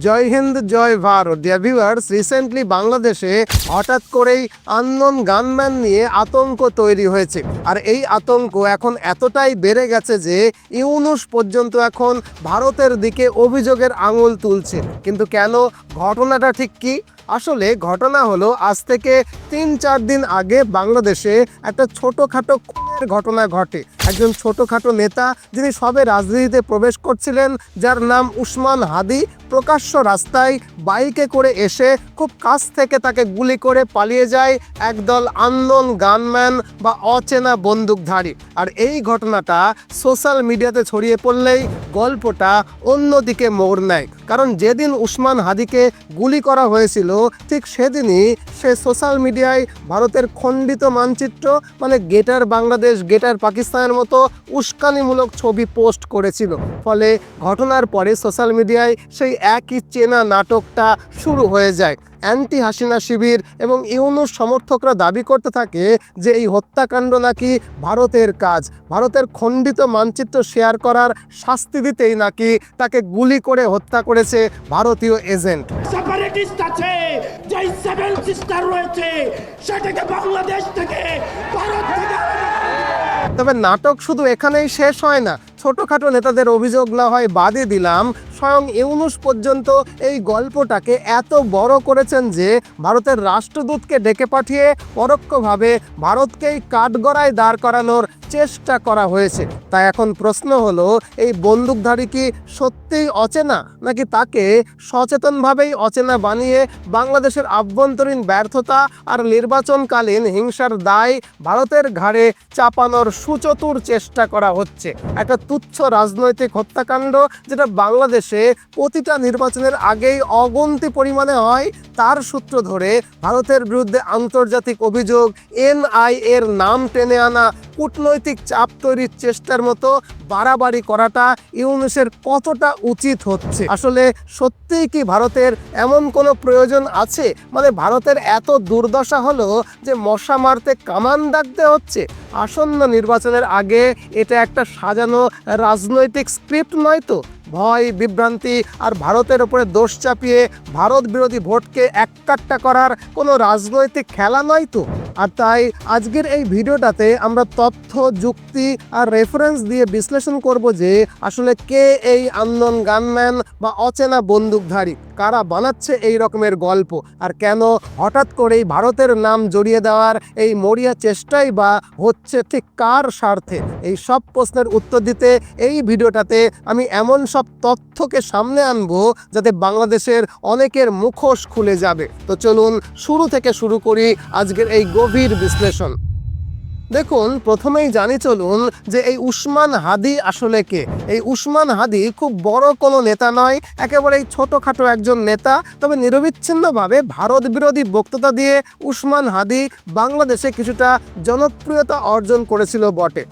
জয় হিন্দ, জয় Bharat. Dear viewers recently বাংলাদেশে হঠাৎ করেই আননোন গানম্যান নিয়ে আতঙ্ক তৈরি হয়েছে। আর এই আতঙ্ক এখন এতটাই বেড়ে গেছে যে ইউনুস পর্যন্ত এখন ভারতের দিকে অভিযোগের আঙুল তুলছে। কিন্তু কেন? ঘটনাটা ঠিক কি? আসলে ঘটনা হলো, আজ থেকে তিন চার দিন আগে বাংলাদেশে একটা ছোটোখাটো ঘটনা ঘটে। একজন ছোটোখাটো নেতা যিনি সবে রাজনীতিতে প্রবেশ করছিলেন, যার নাম উসমান হাদি, প্রকাশ্য রাস্তায় বাইকে করে এসে খুব কাছ থেকে তাকে গুলি করে পালিয়ে যায় একদল আননোন গানম্যান বা অচেনা বন্দুকধারী। আর এই ঘটনাটা সোশ্যাল মিডিয়াতে ছড়িয়ে পড়লেই গল্পটা অন্যদিকে মোড় নেয়। কারণ যেদিন উসমান হাদিকে গুলি করা হয়েছিল ঠিক সেদিনই সে সোশ্যাল মিডিয়ায় ভারতের খণ্ডিত মানচিত্র মানে গেটার বাংলাদেশ, গেটার পাকিস্তানের মতো উস্কানিমূলক ছবি পোস্ট করেছিল। ফলে ঘটনার পরে সোশ্যাল মিডিয়ায় সেই একই চেনা নাটকটা শুরু হয়ে যায়। অ্যান্টি হাসিনা শিবির এবং ইউনুস সমর্থকরা দাবি করতে থাকে যে এই হত্যাকাণ্ড নাকি ভারতের কাজ। ভারতের খণ্ডিত মানচিত্র শেয়ার করার শাস্তি দিতেই নাকি তাকে গুলি করে হত্যা করেছে ভারতীয় এজেন্ট। সেপারেটিস্ট আছে যেই সেভেন সিস্টার রয়েছে সেটাকে বাংলাদেশ থেকে ভারত থেকে তবে নাটক শুধু এখানেই শেষ হয় না ছোটখাটো নেতাদের অভিযোগ না হয়, বাদই দিলাম। স্বয়ং ইউনুস পর্যন্ত এই গল্পটাকে এত বড় করেছেন যে ভারতের রাষ্ট্রদূতকে ডেকে পাঠিয়ে পরোক্ষভাবে ভারতকেই কাঠগড়ায় দাঁড় করানোর চেষ্টা করা হয়েছে। তাই এখন প্রশ্ন হলো, এই বন্দুকধারী কি সত্যিই অচেনা? নাকি তাকে সচেতনভাবেই অচেনা বানিয়ে বাংলাদেশের আভ্যন্তরীণ ব্যর্থতা আর নির্বাচনকালীন হিংসার দায় ভারতের ঘাড়ে চাপানোর সুচতুর চেষ্টা করা হচ্ছে? একটা তুচ্ছ রাজনৈতিক হত্যাকাণ্ড যেটা বাংলাদেশে প্রতিটা নির্বাচনের আগেই অগন্তি পরিমাণে হয়, তার সূত্র ধরে ভারতের বিরুদ্ধে আন্তর্জাতিক অভিযোগ এনআই এর নাম টেনে আনা কূটনৈতিক চাপ তৈরির চেষ্টার মতো বাড়াবাড়ি করাটা ইউনুসের কতটা উচিত হচ্ছে? আসলে সত্যিই কি ভারতের এমন কোনো প্রয়োজন আছে? মানে ভারতের এত দুর্দশা হলো যে মশা মারতে কামান ডাকতে হচ্ছে? আসন্ন নির্বাচনের আগে এটা একটা সাজানো রাজনৈতিক স্ক্রিপ্ট নয় তো? ভয়, বিভ্রান্তি আর ভারতের উপরে দোষ চাপিয়ে ভারত বিরোধী ভোটকে এককাট্টা করার কোনো রাজনৈতিক খেলা নয় তো? আর তাই আজকের এই ভিডিওটাতে আমরা তথ্য, যুক্তি আর রেফারেন্স দিয়ে বিশ্লেষণ করব যে আসলে কে এই আন্দোলন গানম্যান বা অচেনা বন্দুকধারী? কারা বানাচ্ছে এই রকমের গল্প? আর কেন হঠাৎ করেই ভারতের নাম জড়িয়ে দেওয়ার এই মরিয়া চেষ্টাই বা হচ্ছে ঠিক কার স্বার্থে? এই সব প্রশ্নের উত্তর দিতে এই ভিডিওটাতে আমি এমন সব তথ্যকে সামনে আনব যাতে বাংলাদেশের অনেকের মুখোশ খুলে যাবে। তো চলুন শুরু থেকে শুরু করি আজকের এই গভীর বিশ্লেষণ। দেখুন, প্রথমেই জানি চলুন যে এই উসমান হাদি আসলে কে? এই উসমান হাদি খুব বড় কোনো নেতা নয়, একেবারেই ছোটোখাটো একজন নেতা। তবে নিরবিচ্ছিন্নভাবে ভারত বিরোধী বক্তৃতা দিয়ে উসমান হাদি বাংলাদেশে কিছুটা জনপ্রিয়তা অর্জন করেছিল বটে।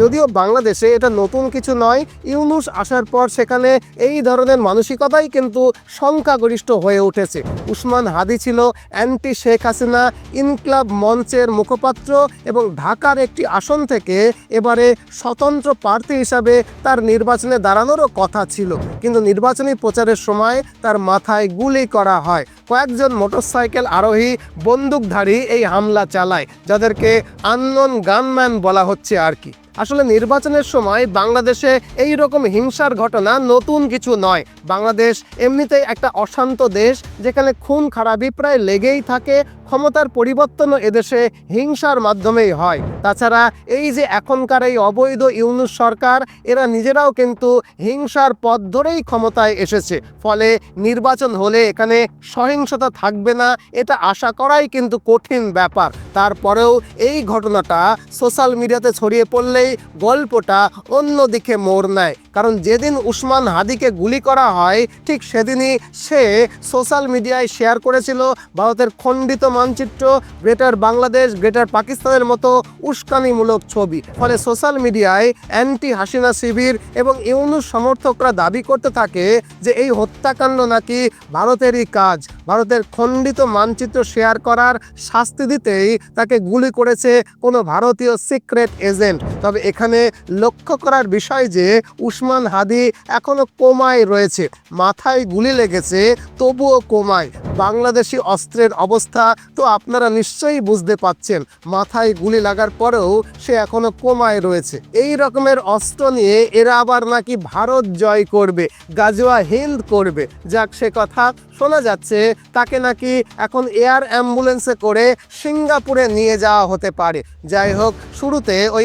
যদিও বাংলাদেশে এটা নতুন কিছু নয়, ইউনুস আসার পর সেখানে এই ধরনের মানসিকতাই কিন্তু সংখ্যাগরিষ্ঠ হয়ে উঠেছে। উসমান হাদি ছিল অ্যান্টি শেখ হাসিনা ইনক্লাব মঞ্চের মুখপাত্র এবং ঢাকার একটি আসন থেকে এবারে স্বতন্ত্র প্রার্থী হিসাবে তার নির্বাচনে দাঁড়ানোরও কথা ছিল। কিন্তু নির্বাচনী প্রচারের সময় তার মাথায় গুলি করা হয়। কয়েকজন মোটরসাইকেল আরোহী বন্দুকধারী এই হামলা চালায়, যাদেরকে আননোন গানম্যান বলা হচ্ছে আর কি। আসলে নির্বাচনের সময় বাংলাদেশে এই রকম হিংসার ঘটনা নতুন কিছু নয়। বাংলাদেশ এমনিতেই একটা অশান্ত দেশ, যেখানে খুন খারাপি প্রায় লেগেই থাকে, ক্ষমতার পরিবর্তনও এদেশে হিংসার মাধ্যমেই হয়। তাছাড়া এই যে এখনকার এই অবৈধ ইউনুস সরকার, এরা নিজেরাও কিন্তু হিংসার পথ ধরেই ক্ষমতায় এসেছে। ফলে নির্বাচন হলে এখানে সহিংসতা থাকবে না, এটা আশা করাই কিন্তু কঠিন ব্যাপার। তারপরেও এই ঘটনাটা সোশ্যাল মিডিয়াতে ছড়িয়ে পড়লেই গল্পটা অন্যদিকে মোড় নেয়। কারণ যেদিন উসমান হাদিকে গুলি করা হয়, ঠিক সেদিনই সে সোশ্যাল মিডিয়ায় শেয়ার করেছিল ভারতের খণ্ডিত মানচিত্র গ্রেটার বাংলাদেশ, গ্রেটার পাকিস্তানের মতো উস্কানিমূলক ছবি। ফলে সোশ্যাল মিডিয়ায় অ্যান্টি হাসিনা শিবির এবং ইউনুস সমর্থকরা দাবি করতে থাকে যে এই হত্যাকাণ্ড নাকি ভারতেরই কাজ। ভারতের খণ্ডিত মানচিত্র শেয়ার করার শাস্তি দিতেই তাকে গুলি করেছে কোনো ভারতীয় সিক্রেট এজেন্ট। তবে এখানে লক্ষ্য করার বিষয় যে উসমান হাদি এখনও কোমায় রয়েছে, মাথায় গুলি লেগেছে, তবুও কোমায়। বাংলাদেশি অস্ত্রের অবস্থা তো আপনারা নিশ্চয়ই বুঝতে পাচ্ছেন, মাথায় গুলি লাগার পরেও সে এখনও কোমায় রয়েছে। এই রকমের অস্ত্র নিয়ে এরা আবার নাকি ভারত জয় করবে, গাজোয়া হিন্দ করবে। যাক, সে কথা শোনা যাচ্ছে, তাকে নাকি এখন এয়ার অ্যাম্বুলেন্সে করে সিঙ্গাপুরে নিয়ে যাওয়া হতে পারে। যাই হোক, শুরুতে ওই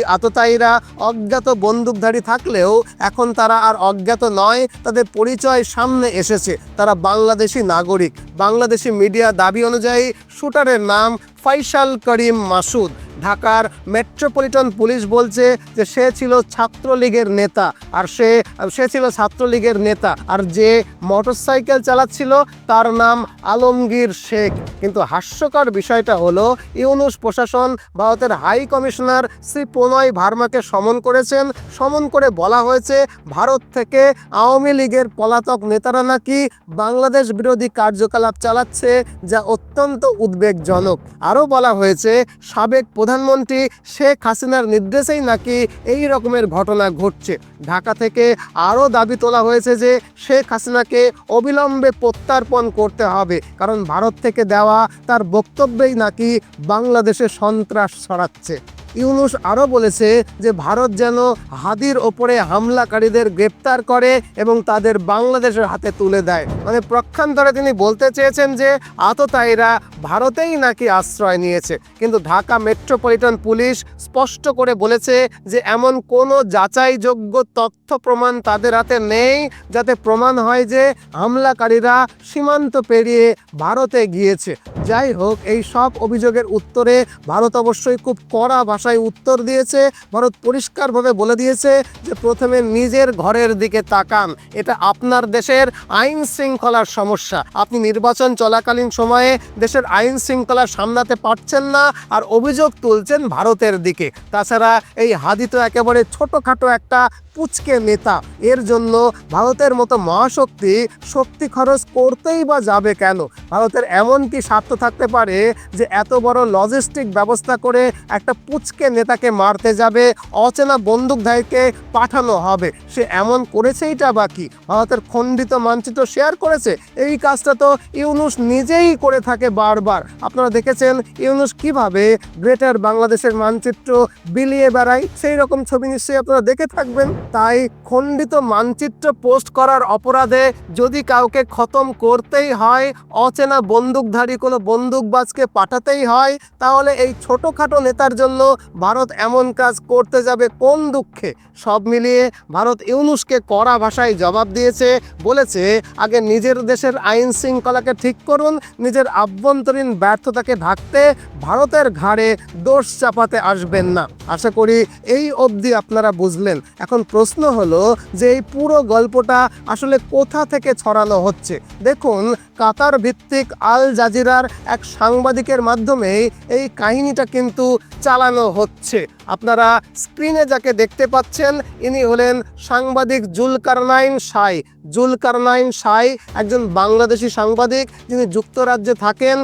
আততায়ীরা অজ্ঞাত বন্দুকধারী থাকলেও এখন তারা আর অজ্ঞাত নয়, তাদের পরিচয় সামনে এসেছে। তারা বাংলাদেশি নাগরিক। বাংলাদেশি মিডিয়া দাবি অনুযায়ী শুটারের নাম ফাইসাল করিম মাসুদ। ঢাকার মেট্রোপলিটন পুলিশ বলছে যে সে ছিল ছাত্রলীগের নেতা আর সে সে ছিল ছাত্রলীগের নেতা আর যে মোটরসাইকেল চালাচ্ছিল তার নাম আলমগীর শেখ। কিন্তু হাস্যকর বিষয়টা হলো ইউনুস প্রশাসন ভারতের হাই কমিশনার শ্রী প্রণয় ভার্মাকে সমন করেছেন। সমন করে বলা হয়েছে ভারত থেকে আওয়ামী লীগের পলাতক নেতারা নাকি বাংলাদেশ বিরোধী কার্যকলাপ চালাচ্ছে, যা অত্যন্ত উদ্বেগজনক। আরও বলা হয়েছে, সাবেক প্রধানমন্ত্রী শেখ হাসিনার নির্দেশেই নাকি এই রকমের ঘটনা ঘটছে। ঢাকা থেকে আরও দাবি তোলা হয়েছে যে শেখ হাসিনাকে অবিলম্বে প্রত্যার্পণ করতে হবে, কারণ ভারত থেকে দেওয়া তার বক্তব্যেই নাকি বাংলাদেশে সন্ত্রাস ছড়াচ্ছে। ইউনুস আরও বলেছে যে ভারত যেন হাদির ওপরে হামলাকারীদের গ্রেপ্তার করে এবং তাদের বাংলাদেশের হাতে তুলে দেয়। মানে প্রক্ষান্তরে তিনি বলতে চেয়েছেন যে আততায়ীরা ভারতেই নাকি আশ্রয় নিয়েছে। কিন্তু ঢাকা মেট্রোপলিটন পুলিশ স্পষ্ট করে বলেছে যে এমন কোনো যাচাইযোগ্য তথ্য প্রমাণ তাদের হাতে নেই, যাতে প্রমাণ হয় যে হামলাকারীরা সীমান্ত পেরিয়ে ভারতে গিয়েছে। যাই হোক, এই সব অভিযোগের উত্তরে ভারত অবশ্যই খুব কড়া ভাষায় উত্তর দিয়েছে, ভারত পরিষ্কারভাবে বলে দিয়েছে যে প্রথমে নিজের ঘরের দিকে তাকান। এটা আপনার দেশের আইন শৃঙ্খলার সমস্যা। আপনি নির্বাচন চলাকালীন সময়ে দেশের আইন শৃঙ্খলা সামলাতে পারছেন না আর অভিযোগ তুলছেন ভারতের দিকে। তাছাড়া এই হাদি তো একেবারে ছোটোখাটো একটা পুচকে নেতা। এর জন্য ভারতের মতো মহাশক্তি শক্তি খরচ করতেই বা যাবে কেন? ভারতের এমন কি স্বার্থ থাকতে পারে যে এত বড় লজিস্টিক ব্যবস্থা করে একটা পুচকে নেতাকে মারতে যাবে, অচেনা বন্দুকধারীকে পাঠানো হবে। সে এমন করেছে করেছেইটা বাকি ভারতের খণ্ডিত মানচিত্র শেয়ার করেছে? এই কাজটা তো ইউনুস নিজেই করে থাকে বারবার। আপনারা দেখেছেন ইউনুস কীভাবে গ্রেটার বাংলাদেশের মানচিত্র বিলিয়ে বেড়ায়? সেই রকম ছবি নিশ্চয়ই আপনারা দেখে থাকবেন। তাই খণ্ডিত মানচিত্র পোস্ট করার অপরাধে যদি কাউকে খতম করতেই হয়, অচেনা বন্দুকধারী কোনো বন্দুকবাজকে পাঠাতেই হয়, তাহলে এই ছোটোখাটো নেতার জন্য ভারত এমন কাজ করতে যাবে কোন দুঃখে? সব মিলিয়ে ভারত ইউনুসকে কড়া ভাষায় জবাব দিয়েছে, বলেছে, আগে নিজের দেশের আইন শৃঙ্খলাকে ঠিক করুন, নিজের আভ্যন্তরীণ ব্যর্থতাকে ঢাকতে ভারতের ঘাড়ে দোষ চাপাতে আসবেন না। আশা করি এই অবধি আপনারা বুঝলেন। এখন প্রশ্ন হলো যে এই পুরো গল্পটা আসলে কোথা থেকে ছড়ানো হচ্ছে? দেখুন, কাতার ভিত্তিক আল জাজিরার এক সাংবাদিকের মাধ্যমেই এই কাহিনীটা কিন্তু চালানো হচ্ছে। আপনারা স্ক্রিনে যাকে দেখতে পাচ্ছেন, ইনি হলেন সাংবাদিক জুলকারনাইন সাই। জুলকারনাইন সাই একজন বাংলাদেশি সাংবাদিক যিনি যুক্তরাজ্যে থাকেন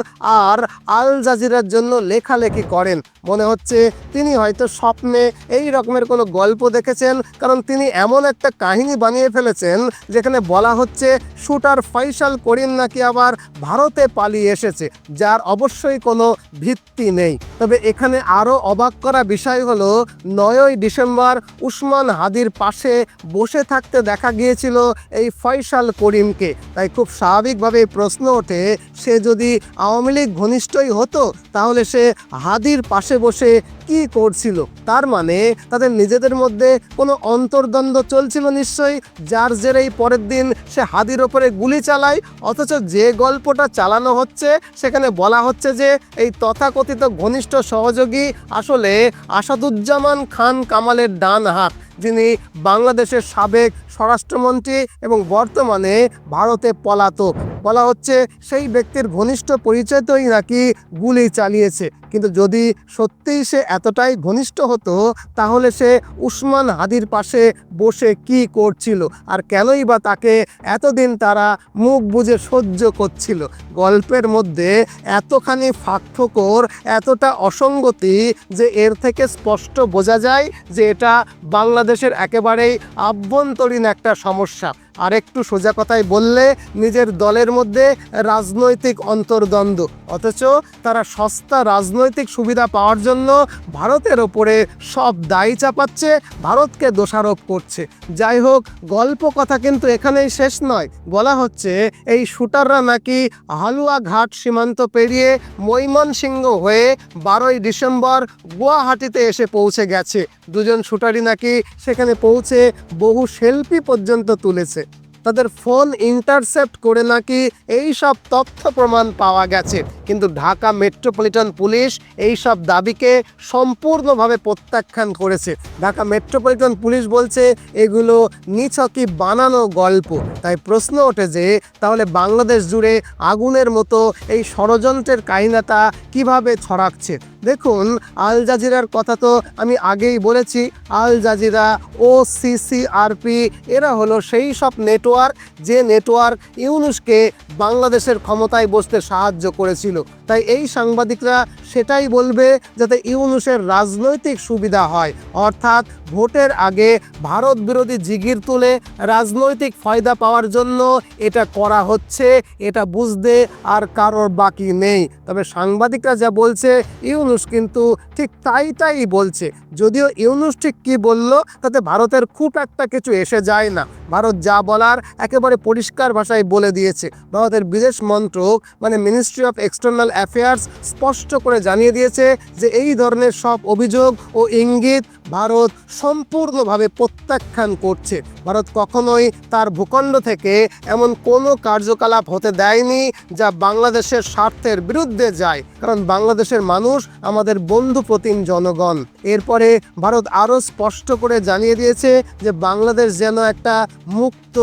আর আল জাজিরার জন্য লেখালেখি করেন। মনে হচ্ছে তিনি হয়তো স্বপ্নে এই রকমের কোনো গল্প দেখেছেন, কারণ তিনি এমন একটা কাহিনী বানিয়ে ফেলেছেন, যেখানে বলা হচ্ছে শুটার ফৈসাল করিম নাকি আবার ভারতে পালিয়ে এসেছে, যার অবশ্যই কোনো ভিত্তি নেই। তবে এখানে আরও অবাক করা বিষয় হলো নয়ই ডিসেম্বর উসমান হাদির পাশে বসে থাকতে দেখা গিয়েছিল এই ফয়সাল করিমকে। তাই খুব স্বাভাবিকভাবে প্রশ্ন ওঠে, সে যদি আওয়ামী লীগ ঘনিষ্ঠই হতো, তাহলে সে হাদির পাশে বসে কি করছিল? তার মানে তাদের নিজেদের মধ্যে কোনো অন্তর্দ্বন্দ্ব চলছিল নিশ্চয়ই, যার জেরেই পরের দিন সে হাদির ওপরে গুলি চালায়, অথচ যে গল্পটা চালানো হচ্ছে, সেখানে বলা হচ্ছে যে এই তথাকথিত ঘনিষ্ঠ সহযোগী আসলে আসাদুজ্জামান খান কামালের ডান হাত, যিনি বাংলাদেশের সাবেক স্বরাষ্ট্রমন্ত্রী এবং বর্তমানে ভারতে পলাতক। বলা হচ্ছে সেই ব্যক্তির ঘনিষ্ঠ পরিচয়তেই নাকি গুলি চালিয়েছে। কিন্তু যদি সত্যিই সে এতটাই ঘনিষ্ঠ হতো, তাহলে সে উসমান হাদির পাশে বসে কি করছিল? আর কেনই বা তাকে এতদিন তারা মুখ বুজে সহ্য করছিল? গল্পের মধ্যে এতখানি ফাঁকফোকর, এতটা অসঙ্গতি যে এর থেকে স্পষ্ট বোঝা যায় যে এটা বাংলাদেশের একেবারেই আভ্যন্তরীণ একটা সমস্যা। আর একটু সোজা কথায় বললে নিজের দলের মধ্যে রাজনৈতিক অন্তর্দ্বন্দ্ব। অথচ তারা সস্তা রাজনৈতিক সুবিধা পাওয়ার জন্য ভারতের ওপরে সব দায়ী চাপাচ্ছে, ভারতকে দোষারোপ করছে। যাই হোক, গল্প কথা কিন্তু এখানেই শেষ নয়। বলা হচ্ছে, এই শুটাররা নাকি হালুয়া ঘাট সীমান্ত পেরিয়ে মৈমনসিংহ হয়ে বারোই ডিসেম্বর গুয়াহাটিতে এসে পৌঁছে গেছে। দুজন শুটারই নাকি সেখানে পৌঁছে বহু সেলফি পর্যন্ত তুলেছে। তাদের ফোন ইন্টারসেপ্ট করে নাকি এই সব তথ্য প্রমাণ পাওয়া গেছে। কিন্তু ঢাকা মেট্রোপলিটন পুলিশ এই সব দাবিকে সম্পূর্ণভাবে প্রত্যাখ্যান করেছে। ঢাকা মেট্রোপলিটন পুলিশ বলছে, এগুলো নিছকই বানানো গল্প। তাই প্রশ্ন ওঠে যে, তাহলে বাংলাদেশ জুড়ে আগুনের মতো এই ষড়যন্ত্রের কাহিনাটা কীভাবে ছড়াচ্ছে? দেখুন, আল জাজিরার কথা তো আমি আগেই বলেছি, আল জাজিরা, ও সিসিআরপি এরা হলো সেই সব নেটওয়ার্ক যে নেটওয়ার্ক ইউনুসকে বাংলাদেশের ক্ষমতায় বসতে সাহায্য করেছিল। তাই এই সাংবাদিকরা সেটাই বলবে যাতে ইউনুসের রাজনৈতিক সুবিধা হয়। অর্থাৎ ভোটের আগে ভারত বিরোধী জিগির তুলে রাজনৈতিক ফায়দা পাওয়ার জন্য এটা করা হচ্ছে, এটা বুঝতে আর কারোর বাকি নেই। তবে সাংবাদিকরা যা বলছে, ইউনুস কিন্তু ঠিক তাই তাই বলছে। যদিও ইউনুস ঠিক কী বলল, তাতে ভারতের খুব একটা কিছু এসে যায় না। ভারত যা বলার একেবারে পরিষ্কার ভাষায় বলে দিয়েছে। ভারতের বিদেশ মন্ত্রক মানে মিনিস্ট্রি অফ এক্সটার্নাল অ্যাফেয়ার্স স্পষ্ট করে জানিয়ে দিয়েছে যে এই ধরনের সব অভিযোগ ও ইঙ্গিত ভারত সম্পূর্ণভাবে প্রত্যাখ্যান করছে। ভারত কখনোই তার ভূখণ্ড থেকে এমন কোনো কার্যকলাপ হতে দেয়নি যা বাংলাদেশের স্বার্থের বিরুদ্ধে যায়। কারণ বাংলাদেশের মানুষ আমাদের বন্ধু প্রতিম জনগণ। এরপরে ভারত আরও স্পষ্ট করে জানিয়ে দিয়েছে যে বাংলাদেশ যেন একটা মুক্ত,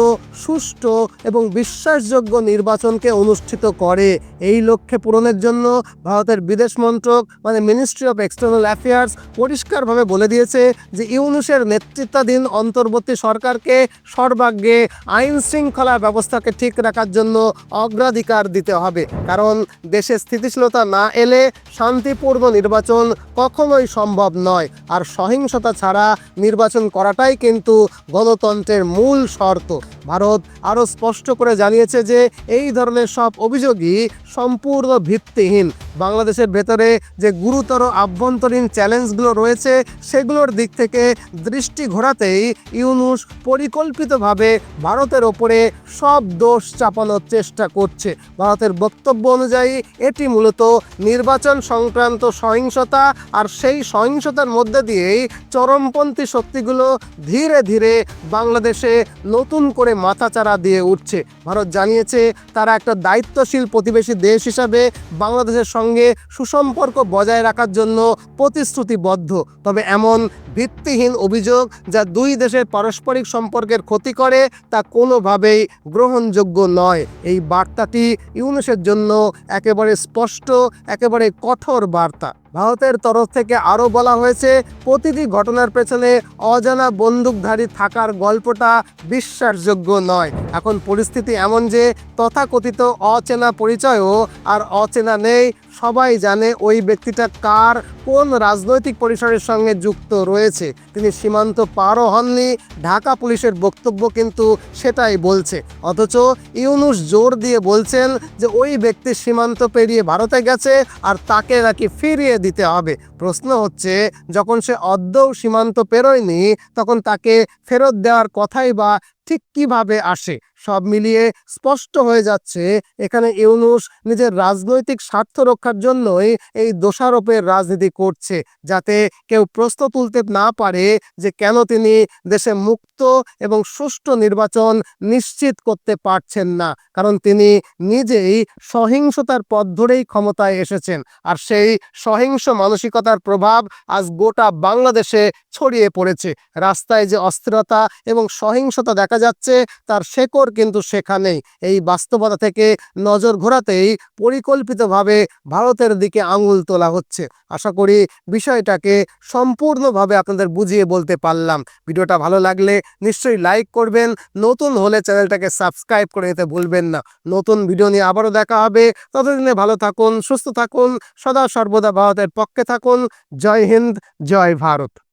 সুষ্ঠু এবং বিশ্বাসযোগ্য নির্বাচনকে অনুষ্ঠিত করে। এই লক্ষ্যে পূরণের জন্য ভারতের বিদেশ মন্ত্রক মানে মিনিস্ট্রি অফ এক্সটার্নাল অ্যাফেয়ার্স পরিষ্কারভাবে বলে দিয়েছে যে ইউনুসের নেতৃত্বাধীন অন্তর্বর্তী সরকারকে সর্বাগ্রে আইন শৃঙ্খলা ব্যবস্থাকে ঠিক রাখার জন্য অগ্রাধিকার দিতে হবে। কারণ দেশে স্থিতিশীলতা না এলে শান্তিপূর্ণ নির্বাচন কখনোই সম্ভব নয়। আর সহিংসতা ছাড়া নির্বাচন করাটাই কিন্তু গণতন্ত্রের মূল শর্ত। ভারত আরও স্পষ্ট করে জানিয়েছে যে এই ধরনের সব অভিযোগই সম্পূর্ণ ভিত্তিহীন। বাংলাদেশের ভেতরে যে গুরুতর আভ্যন্তরীণ চ্যালেঞ্জগুলো রয়েছে, সেগুলোর দিক থেকে দৃষ্টি ঘোরাতেই ইউনুস পরিকল্পিতভাবে ভারতের ওপরে সব দোষ চাপানোর চেষ্টা করছে। ভারতের বক্তব্য অনুযায়ী এটি মূলত নির্বাচন সংক্রান্ত সহিংসতা আর সেই সহিংসতার মধ্যে দিয়েই চরমপন্থী শক্তিগুলো ধীরে ধীরে বাংলাদেশে নতুন করে মাথাচাড়া দিয়ে উঠছে। ভারত জানিয়েছে, তারা একটা দায়িত্বশীল প্রতিবেশী দেশ হিসাবে বাংলাদেশের সঙ্গে সুসম্পর্ক বজায় রাখার জন্য প্রতিশ্রুতিবদ্ধ। তবে এমন ভিত্তিহীন অভিযোগ যা দুই দেশের পারস্পরিক সম্পর্কের ক্ষতি করে, তা কোনোভাবেই গ্রহণযোগ্য নয়। এই বার্তাটি ইউনেসের জন্য একেবারে স্পষ্ট, একেবারে কঠোর বার্তা। ভারতের তরফ থেকে আরও বলা হয়েছে, প্রতিটি ঘটনার পেছনে অজানা বন্দুকধারী থাকার গল্পটা বিশ্বাসযোগ্য নয়। এখন পরিস্থিতি এমন যে, তথাকথিত অচেনা পরিচয়ও আর অচেনা নেই, সবাই জানে ওই ব্যক্তিটা কার, কোন রাজনৈতিক পরিসরের সঙ্গে যুক্ত রয়েছে। তিনি সীমান্ত পারও হননি, ঢাকা পুলিশের বক্তব্য কিন্তু সেটাই বলছে। অথচ ইউনুস জোর দিয়ে বলছেন যে, ওই ব্যক্তি সীমান্ত পেরিয়ে ভারতে গেছে আর তাকে নাকি ফিরিয়ে দিতে হবে। প্রশ্ন হচ্ছে, যখন সে অদ্যও সীমান্ত পেরোয়নি, তখন তাকে ফেরত দেওয়ার কথাই বা ঠিক কীভাবে আসে? সব মিলিয়ে স্পষ্ট হয়ে যাচ্ছে, এখানে ইউনুস নিজের রাজনৈতিক স্বার্থ রক্ষার জন্যই এই দোষারোপের রাজনীতি করছে, যাতে কেউ প্রশ্ন তুলতে না পারে যে কেন তিনি দেশে মুক্ত এবং সুষ্ঠু নির্বাচন নিশ্চিত করতে পারছেন না। কারণ তিনি নিজেই সহিংসতার পথ ধরেই ক্ষমতায় এসেছেন, আর সেই সহিংস মানসিকতার প্রভাব আজ গোটা বাংলাদেশে ছড়িয়ে পড়েছে। রাস্তায় যে অস্থিরতা এবং সহিংসতা দেখা দেখা যাচ্ছে, তার শেকড় কিন্তু সেখানেই। এই বাস্তবতা থেকে নজর ঘোরাতেই পরিকল্পিতভাবে ভারতের দিকে আঙুল তোলা হচ্ছে। আশা করি বিষয়টাকে সম্পূর্ণভাবে আপনাদের বুঝিয়ে বলতে পারলাম। ভিডিওটা ভালো লাগলে নিশ্চয়ই লাইক করবেন। নতুন হলে চ্যানেলটাকে সাবস্ক্রাইব করে নিতে ভুলবেন না। নতুন ভিডিও নিয়ে আবারও দেখা হবে। ততদিনে ভালো থাকুন, সুস্থ থাকুন, সদা সর্বদা ভারতের পক্ষে থাকুন। জয় হিন্দ, জয় ভারত।